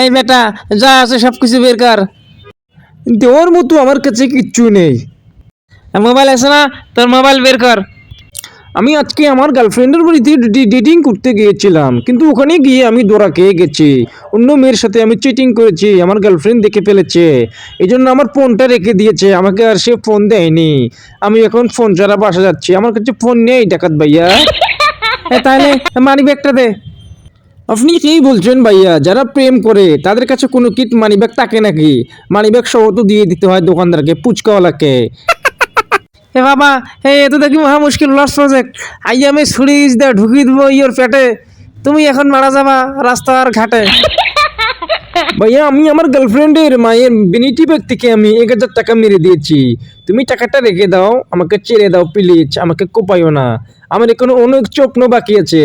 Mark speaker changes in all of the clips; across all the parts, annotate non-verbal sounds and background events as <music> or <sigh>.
Speaker 1: এই বেটা যা আছে সব কিছু বের কর।
Speaker 2: দেওয়ার মতো আমার কাছে কিচ্ছু নেই।
Speaker 1: মোবাইল আছে না? তোর মোবাইল বের কর।
Speaker 2: আমি আজকে আমার গার্লফ্রেন্ডের বাড়িতে ডেটিং করতে গিয়েছিলাম কিন্তু ওখানে গিয়ে আমি দোরা খেয়ে গেছি। অন্য মেয়ের সাথে আমি চিটিং করেছি আমার গার্লফ্রেন্ড দেখে ফেলেছে। এই জন্য আমার ফোনটা রেখে দিয়েছে আমাকে আর সে ফোন দেয়নি। আমি এখন ফোন ছাড়া বাসা যাচ্ছি। আমার কাছে ফোন নেই ডাকাত ভাইয়া। <laughs>
Speaker 1: হ্যাঁ তাহলে মানি ব্যাগটা দে।
Speaker 2: আপনি কি বলছেন ভাইয়া? যারা প্রেম করে তাদের কাছে কোনো কিট মানিব্যাগ থাকে নাকি? মানিব্যাগ সহ তো দিয়ে দিতে হয় দোকানদারকে পুচকাওয়ালাকে।
Speaker 1: এ বাবা, এ এত দেখি মহা মুশকিল লস প্রজেক্ট আই আমি ছুরি দা ঢুকি দিব ইয়োর পেটে। তুমি এখন মারা যাবা, রাস্তার ঘাটে।
Speaker 2: ভাইয়া, আমি আমার গার্লফ্রেন্ডের মায়ের বিনীতি ব্যক্তিকে আমি এক হাজার টাকা মেরে দিয়েছি। তুমি টাকাটা রেখে দাও, আমাকে চেড়ে দাও প্লিজ আমাকে কোপাইও না। আমার এখনও অনেক চপ্ন বাকি আছে।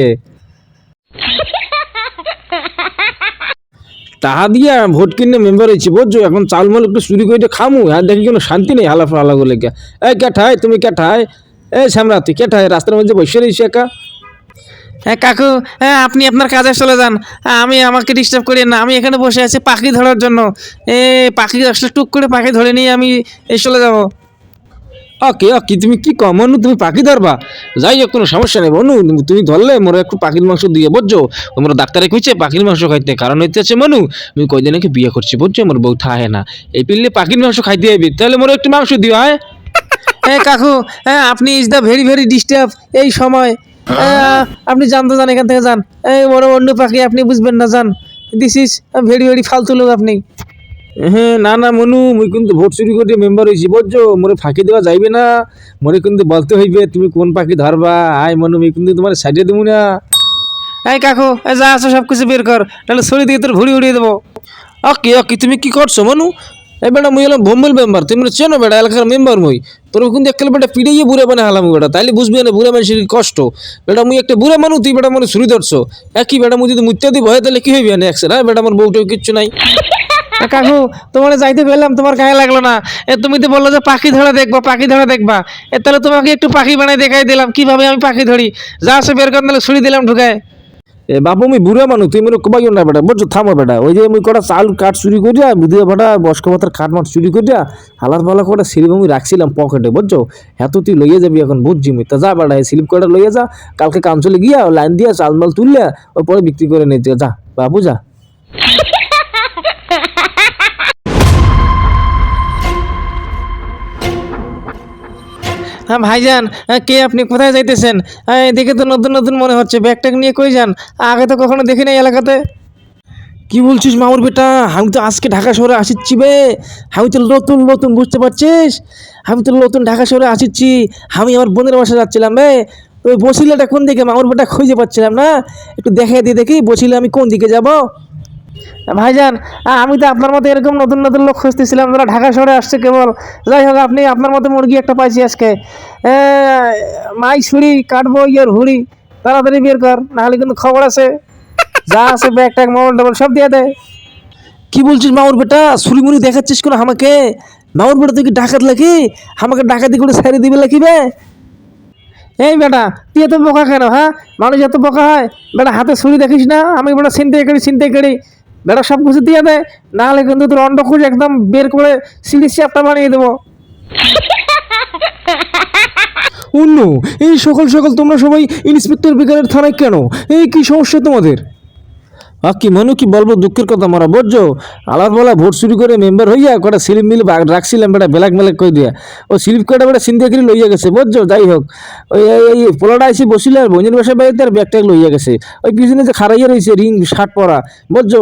Speaker 2: টাকা দিয়া ভোট কিনে মেম্বার হয়েছি বুঝছ? এখন চাল মাল একটু চুরি করে খামু, আর দেখি কোনো শান্তি নেই হালা ফালা কে এই কেঠায় তুমি কেঠায় এই শ্যামরা তুই কেঠায় রাস্তার মধ্যে বসে রয়েছি একা।
Speaker 1: হ্যাঁ কাকু হ্যাঁ আপনি আপনার কাজে চলে যান। আমি আমাকে ডিস্টার্ব করি না, আমি এখানে বসে আছি পাখি ধরার জন্য। এ, পাখি আসলে টুক করে পাখি ধরে নিয়ে আমি চলে যাব।
Speaker 2: ওকে ওকে তুমি কি কম? মনু, তুমি পাখি ধরবা? যাই হোক কোনো সমস্যা নেই মনু, তুমি ধরলে মোর একটু পাখির মাংস দিয়ে, বুঝছ? তোমরা ডাক্তারে কইছে পাখির মাংস খাইতে, কারণ হইতেছে মনু, আমি কয়দিন আগে বিয়ে করছি, বুঝছ? আমার বউ থাহে না। এই পিল্লে পাখির মাংস খাইতে হবে তাহলে মোর একটু মাংস দিও হ্যাঁ?
Speaker 1: হ্যাঁ কাকু হ্যাঁ আপনি is the very very disturb এই সময়। আপনি জানতে যান, এখান থেকে যান। এই বড় অন্য পাখি, আপনি বুঝবেন না, যান। দিস ইজ ভেরি ভেরি ফালতু লোক আপনি।
Speaker 2: হ্যাঁ না না মনু মুই কিন্তু ভোট চুরি করে মেম্বার হয়েছি বুঝছ? মোরে ফাঁকি দেওয়া যাইবে না। মোরে কিন্তু বলতে হইবে তুমি কোন পাখি ধরবা? আয় মনু আমি কিন্তু তোমার সাইডে দেবো না।
Speaker 1: এই কাকু এই যা আছে সব কিছু বের কর তাহলে ছড়ি দিয়ে তোর ঘুড়ি উড়িয়ে দেবো।
Speaker 2: ওকে ওকে তুমি কি করছ মনু? এ বেটা মুই হলাম ভম্বল মেম্বার তুমি মানে চেনো বেটা এলাকার মেম্বার মুই। তোর কিন্তু একটা বেটা পিড়ে পিড়িয়ে বুড়ে বানা হালাম বেটা তাইলে বুঝবি না বুড়ে মানুষের কি কষ্ট। বেটা মুই একটা বুড়ে মানুষ তুই বেটা মনে ছুরি ধরছো। একই বেটা মুই যদি মুত্যা দিব হয় তাহলে কি হইবে না একসের হ্যাঁ বেটা আমার বউটাও কিচ্ছু নাই।
Speaker 1: কাকু, তোমার যাইতে পেলাম তোমার গায়ে লাগল না। এ, তুমি তো বলল যে পাখি ধরা দেখবা, পাখি ধরা দেখবা। এ, তাহলে তোমাকে একটু পাখি বানাই দেখাই দিলাম, কীভাবে আমি পাখি ধরি। যা আছে বের করে নাহলে ছুরি দিলাম ঢুকায়।
Speaker 2: এ, বাবু মুই বুড়া মানুষ তুই মনে কবাইও না বেটা, বুঝছ? থামো বেটা। ওই যে মুই কটা চাল কাঠ চুরি করিয়া, বুধিয়া বেটা বস্ক পাতার কাঠ মাঠ চুরি করিয়া, হালার পালা কটা স্লিপ আমি রাখছিলাম পকেটে, বুঝছ? এত তুই লইয়া যাবি এখন, বুঝছি মুই। তা যা বেটা, এই স্লিপ কটা লইয়া যা, কালকে কামচলে গিয়া, লাইন দিয়া চাল মাল তুললে ওই পরে বিক্রি করে নিতে, যা, বাবু, যা।
Speaker 1: হ্যাঁ ভাইজান কে আপনি? কোথায় যাইতেছেন? দেখে তো নতুন নতুন মনে হচ্ছে। ব্যাগট্যাগ নিয়ে কই যান? আগে তো কখনো দেখি নাই এলাকাতে।
Speaker 2: কি বলছিস মামুর বেটা? আমি তো আজকে ঢাকা শহরে আসিচ্ছি বে। আমি তো নতুন নতুন বুঝতে পারছিস? আমি তো নতুন ঢাকা শহরে আসিচ্ছি। আমি আমার বোনের বাসা যাচ্ছিলাম বে। ওই বসিলাটা কোন দিকে? মামুর বেটা খুঁজে পাচ্ছিলাম না। একটু দেখে দিয়ে দেখি, বসিলে আমি কোন দিকে যাব?
Speaker 1: ভাইজান আমি তো আপনার মতো এরকম নতুন নতুন লোক খুঁজতেছিলাম যারা ঢাকা শহরে আসছে কেবল। যাই হোক আপনি আপনার মতো মুরগি একটা পাইছি আজকে। মাই ছুরি কাটবো ইয়ার হুড়ি তাড়াতাড়ি বের কর নাহলে কিন্তু খবর আছে। যা আছে ব্যাগ ট্যাগ মোবাইল টোবাইল সব দিয়ে দেয়
Speaker 2: কি বলছিস মামুর বেটা? ছুরি মুড়ি দেখাচ্ছিস কোনো আমাকে? মামুর বেটা তুই কি ডাকাত লাগি আমাকে ডাকাতি করে সারি দিবে লাগি বে?
Speaker 1: এই বেটা তুই এত বোকা কেন হ্যাঁ? মানুষ এত বোকা হয়? বেটা হাতে ছুরি দেখিস না? আমি বেটা চিনতে করি চিনতে করি। বেটা সব কিছু দিয়ে দেয় নাহলে কিন্তু তোর অন্ড খুঁজে একদম বের করে সিঁড়ি চ্যাপটা বানিয়ে দেবো।
Speaker 2: অন্য এই সকাল সকাল তোমরা সবাই ইন্সপেক্টর বেকারের থানায় কেন? এই কি সমস্যা তোমাদের? আ কি মনু, কি বলব, দুঃখের কথা মারা বুঝছ আলাদা বেলা ভোট চুরি করে মেম্বার হইয়া কটা স্লিপ মিল রাখছিলাম বেটা, ব্ল্যাক মেলাক কই দিয়া। ও স্লিপ কটা বেটা চিন্তা করে লইয়া গেছে বুঝছ যাই হোক। ওই, এই- পোলাটা এসে বসিলে আর বোনের বাসায় বাড়িতে আর ব্যাগট্যাগ লইয়া গেছে। ওই পিছনে যে খারাইয়া রয়েছে রিং, শার্ট পরা। বুঝছ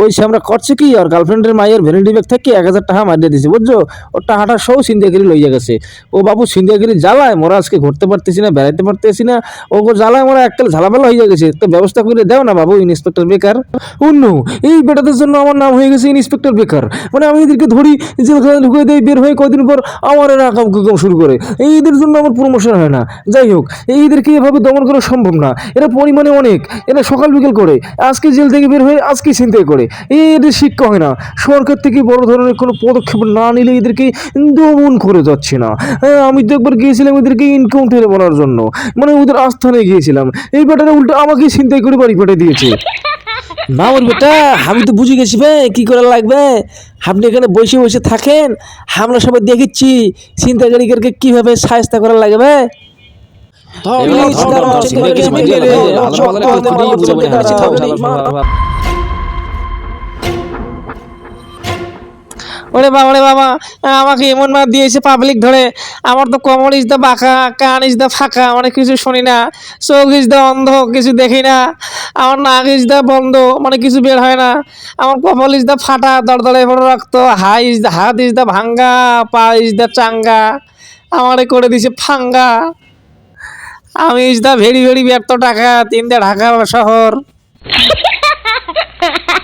Speaker 2: ওই সে আমরা করছে কি? আর গার্লফ্রেন্ডের মায়ের ভ্যানিটি ব্যাগ থেকে এক হাজার টাকা মারিয়ে দিছে বুঝছ? ওর টাকাটা সব সিন্দিয়াগিরি লইয়া গেছে। ও বাবু সিন্দিয়াগিরি জ্বালায়, মোরা আজকে ঘুরতে পারতেছি না, বেড়াইতে পারতেছি না। ও জ্বালায়, মোরা একটা ঝালামেলা হয়ে গেছে। তো ব্যবস্থা করে দাও না বাবু, ইন্সপেক্টর বেকার। অন্য এই বেটাদের জন্য আমার নাম হয়ে গেছে ইন্সপেক্টর বেকার। মানে আমি এদেরকে ধরি জেলখানে ঢুকিয়ে দেই বের হয়ে কদিন পর আমার এরা কাম কুকাম শুরু করে। এইদের জন্য আমার প্রমোশন হয় না। যাই হোক, এইদেরকে এভাবে দমন করা সম্ভব না। এরা পরিমাণে অনেক। এরা সকাল বিকেল করে। আজকে জেল থেকে বের হয়ে আজকে চিন্তাই করে। করে এদের শিক্ষা হয় না সরকার থেকে বড় ধরনের কোনো পদক্ষেপ না নিলে এদেরকে দমন করে যাচ্ছে না হ্যাঁ, আমি তো একবার গিয়েছিলাম এদেরকে ইনকাউন্টারে বলার জন্য মানে ওদের আস্থানে গিয়েছিলাম এই বেটারা উল্টো আমাকে চিন্তাই করে বাড়ি পাঠিয়ে দিয়েছে
Speaker 3: মামুর বেটা আমি তো বুঝে গেছি বে কি করে লাগবে আপনি এখানে বসে বসে থাকেন আমরা সবাই দেখেছি চিন্তাকারীকে কীভাবে সাহায্য করা লাগবে
Speaker 1: ওরে বাবা রে বাবা, আমাকে এমন মার দিয়েছে পাবলিক ধরে। আমার তো কমর ইজ দা বাঁকা, কান ইজ দা ফাঁকা মানে কিছু শুনি না। চোখ ইজ দা অন্ধ, কিছু দেখি না। আমার নাক ইজ দা বন্ধ মানে কিছু বের হয় না। আমার কপাল ইজ দা ফাটা দরদরে পড়ে রক্ত, হাই ইজ দা হাত ইজ দা ভাঙ্গা, পা ইজ দা চাঙ্গা, আমারে করে দিছে ফাঙ্গা। আমি ইজ দা ভেরি ভেরি ব্যর্থ টাকা তিন দা ঢাকা শহর। <laughs>